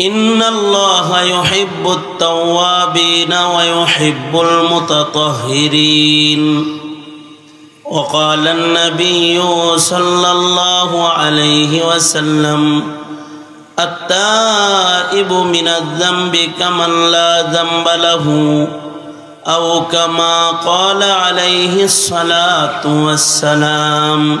إن الله يحب التوابين ويحب المتطهرين وقال النبي صلى الله عليه وسلم التائب من الذنب كمن لا ذنب له أو كما قال عليه الصلاة والسلام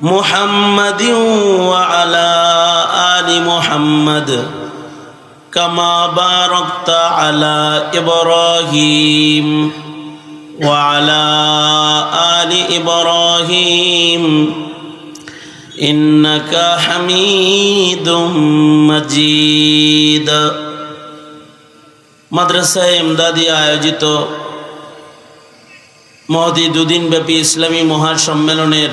محمد وعلى آل محمد كما باركت على إبراهيم وعلى آل إبراهيم إنك حميد مجيد মাদ্রাসা এমদাদি আয়োজিত মহদি দুদিন ব্যাপী ইসলামী মহাসম্মেলনের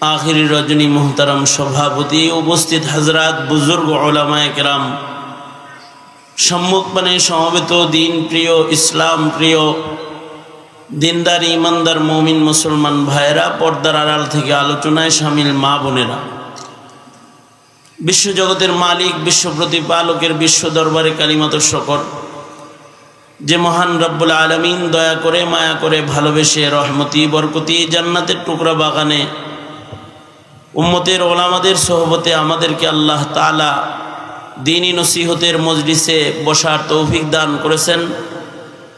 আখিরি রজনী মোহতারাম সভাপতি উপস্থিত হাজরাত বুজুর্গ ওলামায় কেরাম। সম্মুখপানে সমবেত দিন প্রিয় ইসলাম, প্রিয় দিনদার, ইমানদার, মমিন, মুসলমান ভাইয়েরা পর্দার আড়াল থেকে আলোচনায় সামিল মা বোনেরা। বিশ্বজগতের মালিক, বিশ্ব প্রতিপালকের বিশ্ব দরবারে কালিমাত শকর। যে মহান রব্বুল আলমিন দয়া করে, মায়া করে ভালোবেসে, রহমতি, বরকতি, জান্নাতের টুকরা বাগানে উম্মতের ওলামাদের সহবতে আমাদেরকে আল্লাহ তালা দিনী নসিহতের মজলিসে বসার তৌফিক দান করেছেন।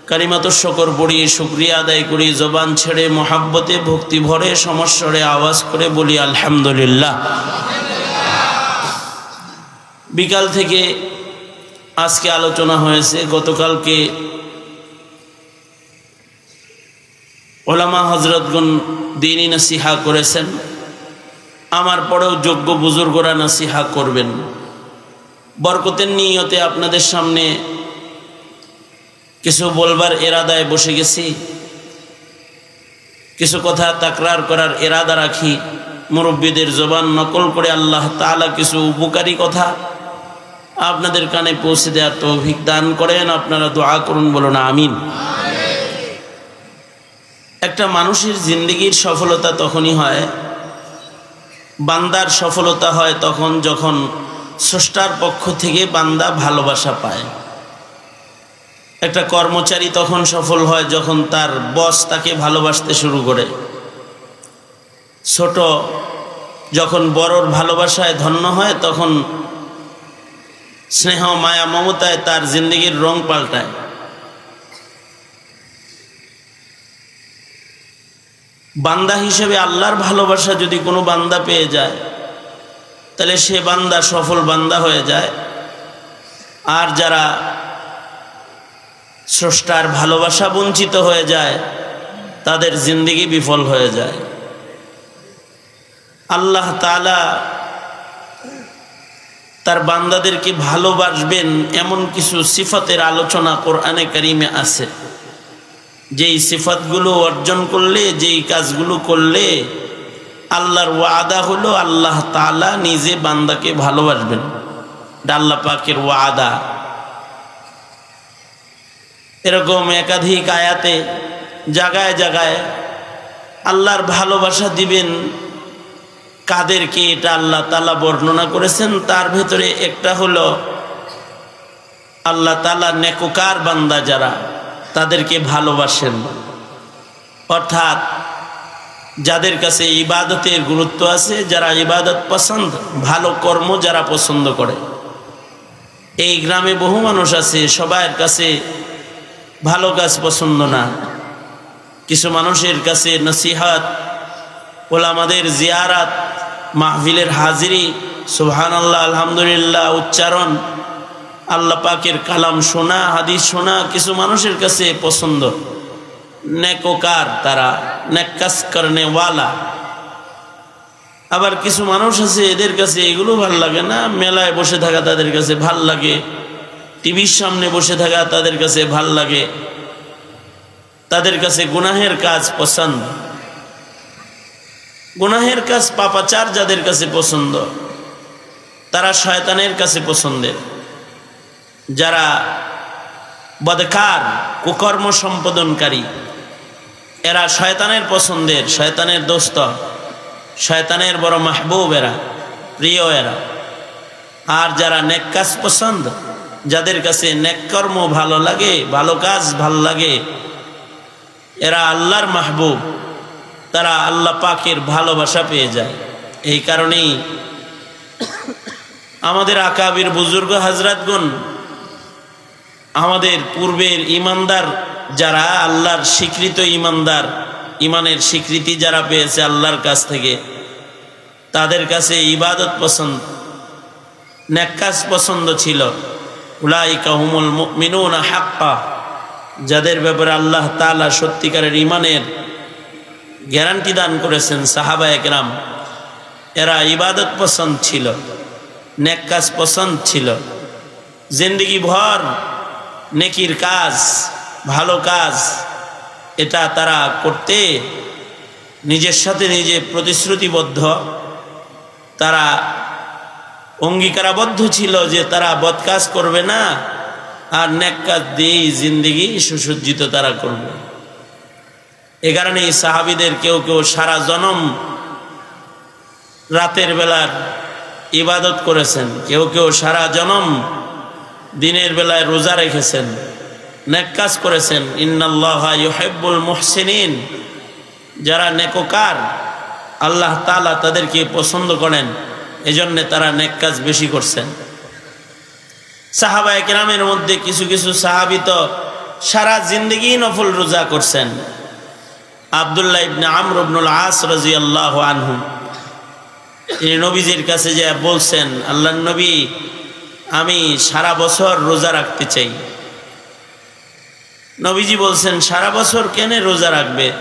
কারিমাত শকর পড়ি, শুক্রিয়া আদায় করি, জবান ছেড়ে, মহাব্বতে ভক্তি ভরে, সমস্বরে আওয়াজ করে বলি, আলহামদুলিল্লাহ। বিকাল থেকে আজকে আলোচনা হয়েছে, গতকালকে ওলামা হজরতগুন দিনই নসিহা করেছেন। আমার পরেও যোগ্য বুজুর্গরা নসিহা করবেন। বরকতের নিয়তে আপনাদের সামনে কিছু বলবার এরাদায় বসে গেছি। কিছু কথা তাকরার করার এরাদা রাখি। মুরব্বীদের জবান নকল করে আল্লাহ তালা কিছু উপকারী কথা আপনাদের কানে পৌঁছে দেওয়ার তৌফিক দান করেন। আপনারা দোয়া করুন বলুন আমিন। একটা মানুষের জিন্দগির সফলতা তখনই হয় বান্দার সফলতা হয় তখন যখন স্রষ্টার পক্ষ থেকে বান্দা ভালোবাসা পায়। একটা কর্মচারী তখন সফল হয় যখন তার বস তাকে ভালোবাসতে শুরু করে। ছোট যখন বড়র ভালোবাসায় ধন্য হয় তখন স্নেহ, মায়া, মমতায় তার জিন্দগির রং পাল্টায়। বান্দা হিসেবে আল্লাহর ভালোবাসা যদি কোনো বান্দা পেয়ে যায়, তাহলে সে বান্দা সফল বান্দা হয়ে যায়। আর যারা স্রষ্টার ভালোবাসা বঞ্চিত হয়ে যায়, তাদের জিন্দিগি বিফল হয়ে যায়। আল্লাহ তালা তার বান্দাদেরকে ভালোবাসবেন এমন কিছু সিফতের আলোচনা কোরআনে কারিমে আছে। যেই সিফাতগুলো অর্জন করলে, যেই কাজগুলো করলে, আল্লাহর ওয়াদা হলো আল্লাহ তালা নিজে বান্দাকে ভালোবাসবেন। আল্লাহ পাকের ওয়াদা। এরকম একাধিক আয়াতে জাগায় জাগায় আল্লাহর ভালোবাসা দিবেন। কাদেরকে এটা আল্লাহ তালা বর্ণনা করেছেন। তার ভেতরে একটা হলো আল্লাহ তালা নেকোকার বান্দা যারা তাদেরকে ভালোবাসেন। অর্থাৎ যাদের কাছে ইবাদতের গুরুত্ব আছে, যারা ইবাদত পছন্দ, ভালো কর্ম যারা পছন্দ করে। এই গ্রামে বহু মানুষ আছে সবার কাছে ভালো কাজ পছন্দ না। কিছু মানুষের কাছে নসিহাত, ওলামাদের জিয়ারাত, মাহফিলের হাজিরি সুবহান আল্লাহ আলহামদুলিল্লাহ, উচ্চারণ আল্লাহ পাকের কালাম শোনা, হাদিস শোনা, কিছু মানুষের কাছে পছন্দ। নেকোকার তারা নেকাস করনে ওয়ালা। আবার কিছু মানুষ আছে, এদের কাছে এগুলো ভালো লাগে না, মেলায় বসে থাকা তাদের কাছে ভালো লাগে, টিভির সামনে বসে থাকা তাদের কাছে ভালো লাগে। তাদের কাছে গুনাহের কাজ পছন্দ। গুনাহের কাজ পাপাচার যাদের কাছে পছন্দ, তারা শয়তানের কাছে পছন্দের। যারা বদকার, কুকর্ম সম্পাদনকারী, এরা শয়তানের পছন্দের, শয়তানের দোস্ত, শয়তানের বড় মাহবুব এরা, প্রিয় এরা। আর যারা নেক কাজ পছন্দ, যাদের কাছে নেক কর্ম ভালো লাগে, ভালো কাজ ভালো লাগে, এরা আল্লাহর মাহবুব, তারা আল্লাহ পাকের ভালোবাসা পেয়ে যায়। এই কারণেই আমাদের আকাবির বুজুর্গ হাজরাতগুন আমাদের পূর্বের ইমানদার যারা আল্লাহর স্বীকৃত ইমানদার, ইমানের স্বীকৃতি যারা পেয়েছে আল্লাহর কাছ থেকে, তাদের কাছে ইবাদত পছন্দ নেকাজ পছন্দ ছিল। উলাইকা কাহুমুল মিনুন হাক্কা, যাদের ব্যাপারে আল্লাহ তালা সত্যিকারের ইমানের গ্যারান্টি দান করেছেন সাহাবা একরাম। এরা ইবাদত পছন্দ ছিল নেকাজ পছন্দ ছিল। জিন্দগি ভর নেকির কাজ, ভালো কাজ, এটা তারা করতে নিজের সাথে নিজে প্রতিশ্রুতিবদ্ধ। তারা অঙ্গীকারাবদ্ধ ছিল যে তারা বদকাজ করবে না, আর নেক কাজ দিয়েই জিন্দিগি সুসজ্জিত তারা করবে। এ কারণে সাহাবিদের কেউ কেউ সারা জনম রাতের বেলার ইবাদত করেছেন। কেউ কেউ সারা জনম দিনের বেলায় রোজা রেখেছেন, নেক কাজ করেছেন। ইন্নাল্লাহ ইউহিব্বুল মুহসিনিন। যারা নেকোকার, আল্লাহ তালা তাদেরকে পছন্দ করেন, এজন্যে তারা নেক কাজ বেশি করছেন। সাহাবা একরামের মধ্যে কিছু কিছু সাহাবিত সারা জিন্দগি নফল রোজা করছেন। আবদুল্লাহ ইবনে আমর ইবনুল আস রাজি আল্লাহ আনহু। তিনি নবীজির কাছে যে বলছেন আল্লাহ নবী আমি সারা বছর রোজা রাখতে চাই। নবীজি বলছেন, সারা বছর কেন রোজা রাখবে?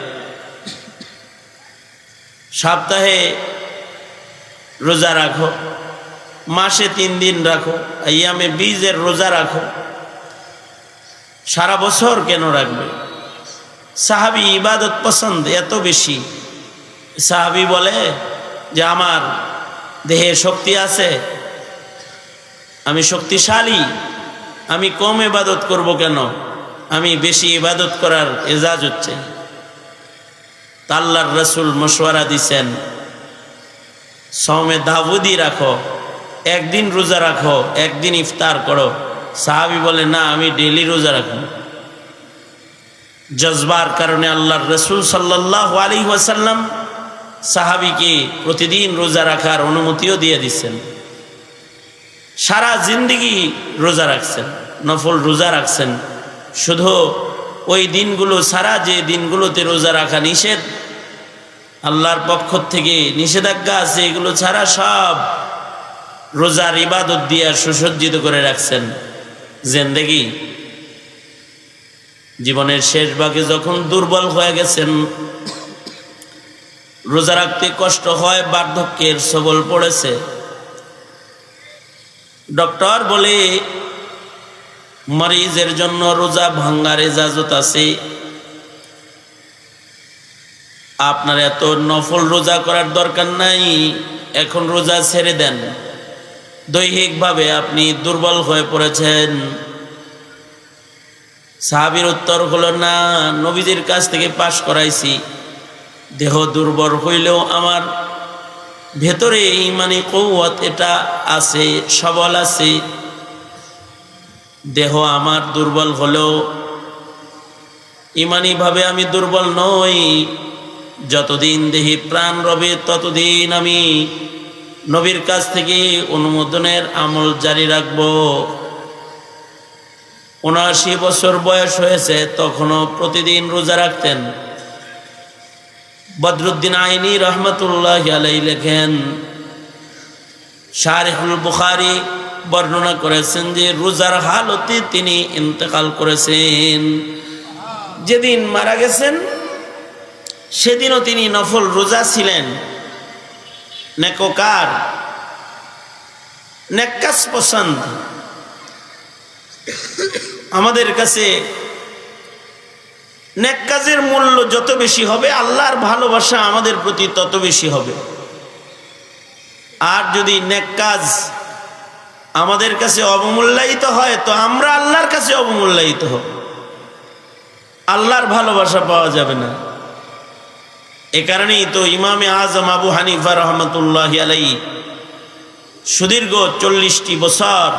সপ্তাহে রোজা রাখো, মাসে তিন দিন রাখো ইয়ামে বীজের রোজা রাখো। সারা বছর কেন রাখবে? সাহাবি ইবাদত পছন্দ এত বেশি। সাহাবি বলে যে, আমার দেহে শক্তি আছে আমি শক্তিশালী, আমি কম ইবাদত করব কেন? আমি বেশি ইবাদত করার এজাজ হচ্ছে। তাল্লার রসুল মশওয়ারা দিছেন সৌমে দাবুদি রাখো, একদিন রোজা রাখো, একদিন ইফতার করো। সাহাবি বলে, না, আমি ডেলি রোজা রাখব। জজবার কারণে আল্লাহর রসুল সাল্লাহ আলী ওয়াসাল্লাম সাহাবিকে প্রতিদিন রোজা রাখার অনুমতিও দিয়ে দিচ্ছেন সারা জিন্দিগি রোজা রাখছেন, নফল রোজা রাখছেন। শুধু ওই দিনগুলো সারা যে দিনগুলোতে রোজা রাখা নিষেধ, আল্লাহর পক্ষ থেকে নিষেধাজ্ঞা আছে, এগুলো ছাড়া সব রোজার ইবাদত দিয়ে সুসজ্জিত করে রাখছেন। জেন্দেগি, জীবনের শেষ ভাগে যখন দুর্বল হয়ে গেছেন, রোজা রাখতে কষ্ট হয়, বার্ধক্যের সবল পড়েছে। ডক্টর বলে মরিজের জন্য রোজা ভাঙ্গার এজাজত আছে। আপনার এত নফল রোজা করার দরকার নাই, এখন রোজা ছেড়ে দেন। দৈহিকভাবে আপনি দুর্বল হয়ে পড়েছেন। সাহাবির উত্তর হলো, না নবীদের কাছ থেকে পাশ করাইছি। দেহ দুর্বল হইলেও আমার ভেতরে ইমানি কৌয়ত এটা আছে, সবল আছে। দেহ আমার দুর্বল হলেও ইমানিভাবে আমি দুর্বল নই। যতদিন দেহি প্রাণ রবে, ততদিন আমি নবীর কাছ থেকে অনুমোদনের আমল জারি রাখব। উনআশি বছর বয়স হয়েছে, তখনও প্রতিদিন রোজা রাখতেন। বদরুদ্দিন আইনি রহমতুল্লাহ আলাই লেখেন, শারিহুল বুখারি বর্ণনা করেছেন যে রোজার হালতে তিনি ইন্তেকাল করেছেন। যেদিন মারা গেছেন, সেদিনও তিনি নফল রোজা ছিলেন। নেকোকার নেকাস পছন্দ। আমাদের কাছে নেক কাজের মূল্য যত বেশি হবে, আল্লাহর ভালোবাসা আমাদের প্রতি তত বেশি হবে। আর যদি নেক কাজ আমাদের কাছে অবমূল্যায়িত হয়, তো আমরা আল্লাহর কাছে অবমূল্যায়িত হব। আল্লাহর ভালোবাসা পাওয়া যাবে না। এ কারণেই তো ইমামে আজম আবু হানিফা রহমতুল্লাহ আলাই সুদীর্ঘ চল্লিশটি বছর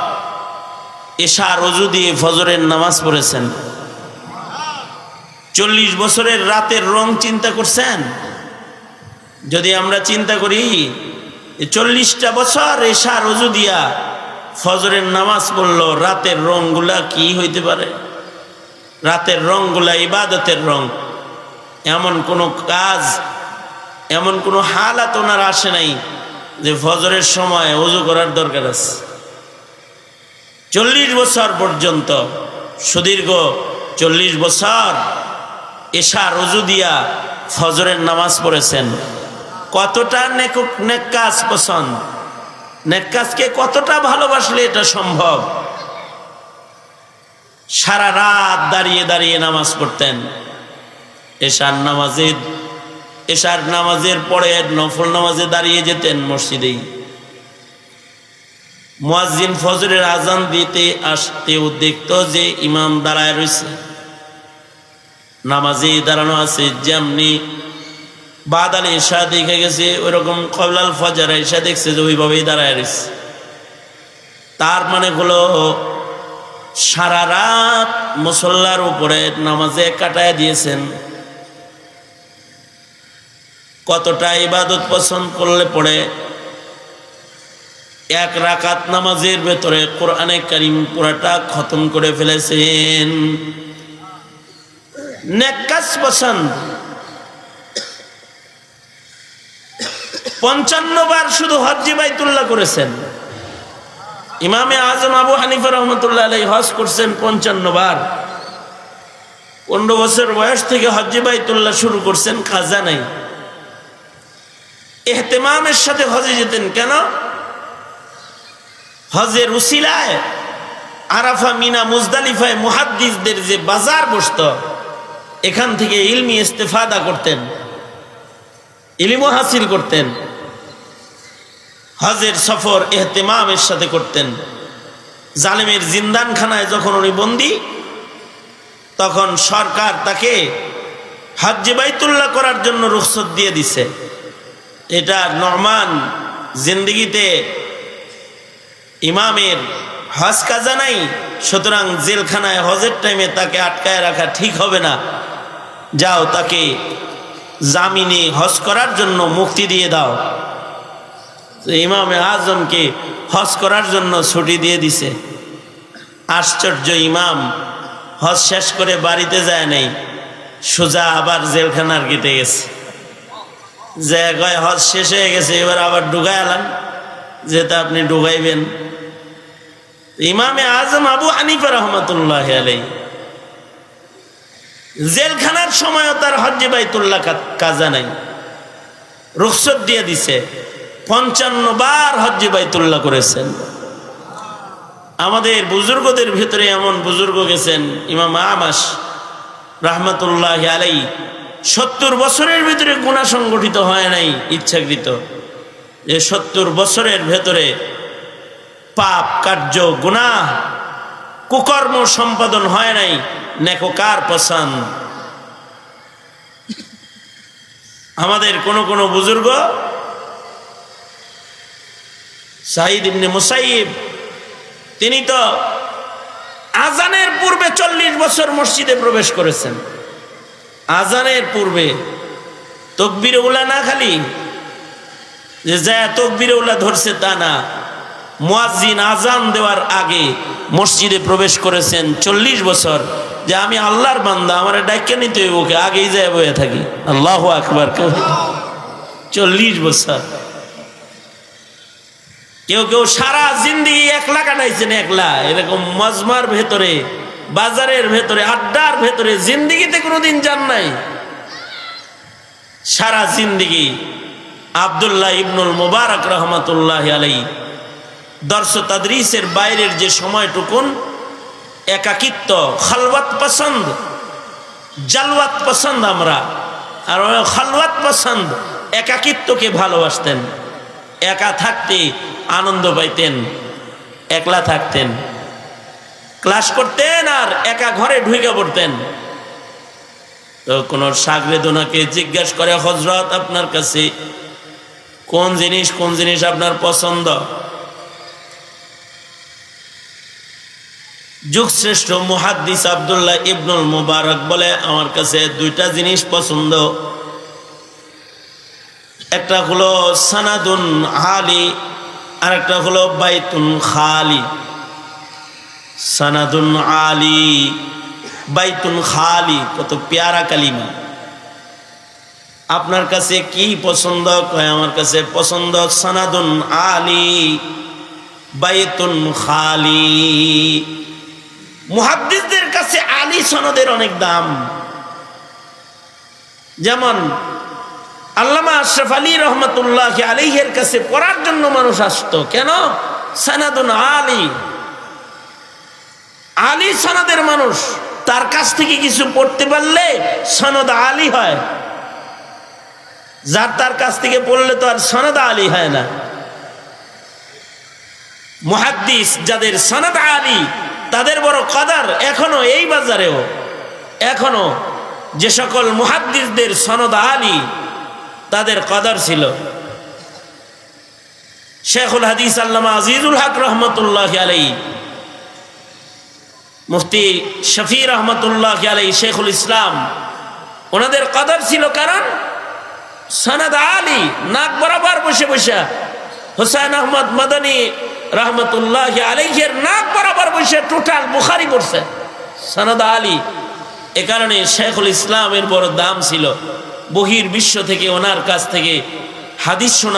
এশা রজু দিয়ে ফজরের নামাজ পড়েছেন। চল্লিশ বছরের রাতের রং চিন্তা করছেন? যদি আমরা চিন্তা করি চল্লিশটা বছর এশা রজু দিয়া ফজরের নামাজ পড়ল, রাতের রংগুলা কি হইতে পারে? রাতের রংগুলা ইবাদতের রং। এমন কোনো কাজ, এমন কোনো হালাত ওনার আসে নাই যে ফজরের সময় অজু করার দরকার আছে। চল্লিশ বছর পর্যন্ত সুদীর্ঘ চল্লিশ বছর এশা রজু দিয়া ফজরের নামাজ পড়েছেন। কতটা নেকাজ পছন্দ? নেকাজকে কতটা ভালোবাসলে এটা সম্ভব? সারা রাত দাঁড়িয়ে দাঁড়িয়ে নামাজ পড়তেন। এশার নামাজে, এশার নামাজের পরে নফল নামাজে দাঁড়িয়ে যেতেন মসজিদেই। মুয়াজ্জিন ফজরের আজান দিতে আসতেও দেখতো যে ইমাম দাঁড়ায় রয়েছে নামাজে দাঁড়ানো আছে, যেমনি বাদাল এশা দেখে গেছে, ওইরকম কবলাল ফজার এশা দেখছে যে ওইভাবেই দাঁড়ায় রয়েছে। তার মানে হলো, সারা রাত মুসল্লার উপরে নামাজে কাটায় দিয়েছেন। কতটা ইবাদত পছন্দ করলে পড়ে এক রাকাত নামাজের ভেতরে কোরআনে কারিম পুরাটা খতম করে ফেলেছেন। নেকাজ পছন্দ। পঞ্চান্ন বার শুধু হজ্জি বাইতুল্লাহ করেছেন। ইমামে আজম আবু হানিফা রহমতুল্লাহ হজ করছেন পঞ্চান্ন বার। পনেরো বছর বয়স থেকে হজ্জি বাইতুল্লাহ শুরু করছেন, খাজা নাই। এহতেমামের সাথে হজে যেতেন কেন? হজের উসিলায় আরাফা, মিনা, মুজদালিফায় মুহাদ্দিসদের যে বাজার বসত এখান থেকে ইলমি ইস্তেফাদা করতেন, ইলিমও হাসিল করতেন, হজের সফর এহতেমামের সাথে করতেন। জালেমের জিন্দানখানায় যখন উনি বন্দি, তখন সরকার তাকে হজ্জে বাইতুল্লাহ করার জন্য রুখসত দিয়ে দিছে। এটা নরমান জিন্দগিতে ইমামের হজ কাজা নাই সুতরাং জেলখানায় হজের টাইমে তাকে আটকায় রাখা ঠিক হবে না। যাও তাকে জামিনে হজ করার জন্য মুক্তি দিয়ে দাও। ইমামে আজমকে হজ করার জন্য ছুটি দিয়ে দিছে। আশ্চর্য ইমাম, হজ শেষ করে বাড়িতে যায় নাই, সোজা আবার জেলখানার গেতে গেছে। যে কয় হজ শেষ হয়ে গেছে, এবার আবার ডুগাই আলাম যেটা আপনি ডুগাইবেন ইমামে আজম আবু হানিফা রহমতুল্লাহ আলাই জেলখানার সময়ও তার হজ্জে বাইতুল্লাহ কাজা নাই। রুখসত দিয়ে দিছে। পঞ্চান্ন বার হজ্জে বাইতুল্লাহ করেছেন। আমাদের বুজুর্গদের ভিতরে এমন বুজুর্গ গেছেন, ইমাম আমাস রহমতুল্লাহ আলাই সত্তর বছরের ভিতরে গুণা সংগঠিত হয় নাই ইচ্ছাকৃত। যে সত্তর বছরের ভেতরে পাপ, কার্য গুণা কুকর্ম সম্পাদন হয় নাই, নেকোকার পছন্দ। আমাদের কোন কোন বুজুর্গ সাহিদ ইবনে মুসাইব, তিনি তো আজানের পূর্বে চল্লিশ বছর মসজিদে প্রবেশ করেছেন। আজানের পূর্বে তকবির উলা না খালি, যে যা তকবির উলা ধরছে তা না। মুয়াজ্জিন আজান দেওয়ার আগে মসজিদে প্রবেশ করেছেন চল্লিশ বছর। যে আমি আল্লাহর বান্দা, আমার ডাক্যা নিতে হইব ওকে, আগেই যায় বয়ে থাকি। আল্লাহ আকবার, কেউ চল্লিশ বছর। কেউ কেউ সারা জিন্দিগি একলা কাটাইছেন একলা। এরকম মজমার ভেতরে, বাজারের ভেতরে, আড্ডার ভেতরে জিন্দিগিতে কোনোদিন যান নাই। সারা জিন্দিগি আবদুল্লাহ ইবনুল মুবারক রহমতুল্লাহ আলাই দর্শ তাদরিসের বাইরের যে সময়টুকুন, একাকিত্ব, খালওয়াত পছন্দ, জালওয়াত পছন্দ আমরা। আর খালওয়াত পছন্দ, একাকিত্বকে ভালোবাসতেন, একা থাকতে আনন্দ পাইতেন, একলা থাকতেন। ক্লাস করতেন আর একা ঘরে ঢুকে পড়তেন। তো কোন সাগরেদ ওনাকে জিজ্ঞাসা করে হজরত আপনার কাছে কোন জিনিস কোন জিনিস আপনার পছন্দ? যুগশ্রেষ্ঠ মুহাদ্দিস আবদুল্লাহ ইবনুল মুবারক বলে, আমার কাছে দুইটা জিনিস পছন্দ। একটা হলো সানাদুন আলি আর একটা হলো বাইতুন খালি। সানাদুন আলি, বাইতুন খালি, কত পেয়ারা কালিমা। আপনার কাছে কি পছন্দ? কয়, আমার কাছে পছন্দ সানাদুন আলি, বাইতুন খালি। মুহাদ্দিসদের কাছে আলী সনদের অনেক দাম। যেমন আল্লামা আশরাফ আলী রহমতুল্লাহ আলিহের কাছে পড়ার জন্য মানুষ আসতো। কেন? সানাদুন আলী। আলী সনদের মানুষ, তার কাছ থেকে কিছু পড়তে পারলে সনদ আলী হয়। যার তার কাছ থেকে পড়লে তো আর সনদ আলী হয় না। মুহাদ্দিস যাদের সনদ আলী তাদের বড় কদার এখনও এই বাজারেও, এখনও যে সকল মুহাদ্দিসদের সনদ আলী তাদের কদার ছিল। শেখুল হাদিস আল্লামা আজিজুল হক রহমতুল্লাহ আলাই মুফতি শফি রহমতুল্লাহ আলাই শেখুল ইসলাম, ওনাদের কদর ছিল কারণ সনদ আলী, নাক বরাবর বসে বসে হোসেন আহমদ মদনী রহমতুল্লাহ আলহের নাক বরাবর বসে টোটাল বুখারি পড়ছে। সনদ আলী, এ কারণে শেখুল ইসলামের বড় দাম ছিল। বহির বিশ্ব থেকে ওনার কাছ থেকে হাদিস শোনা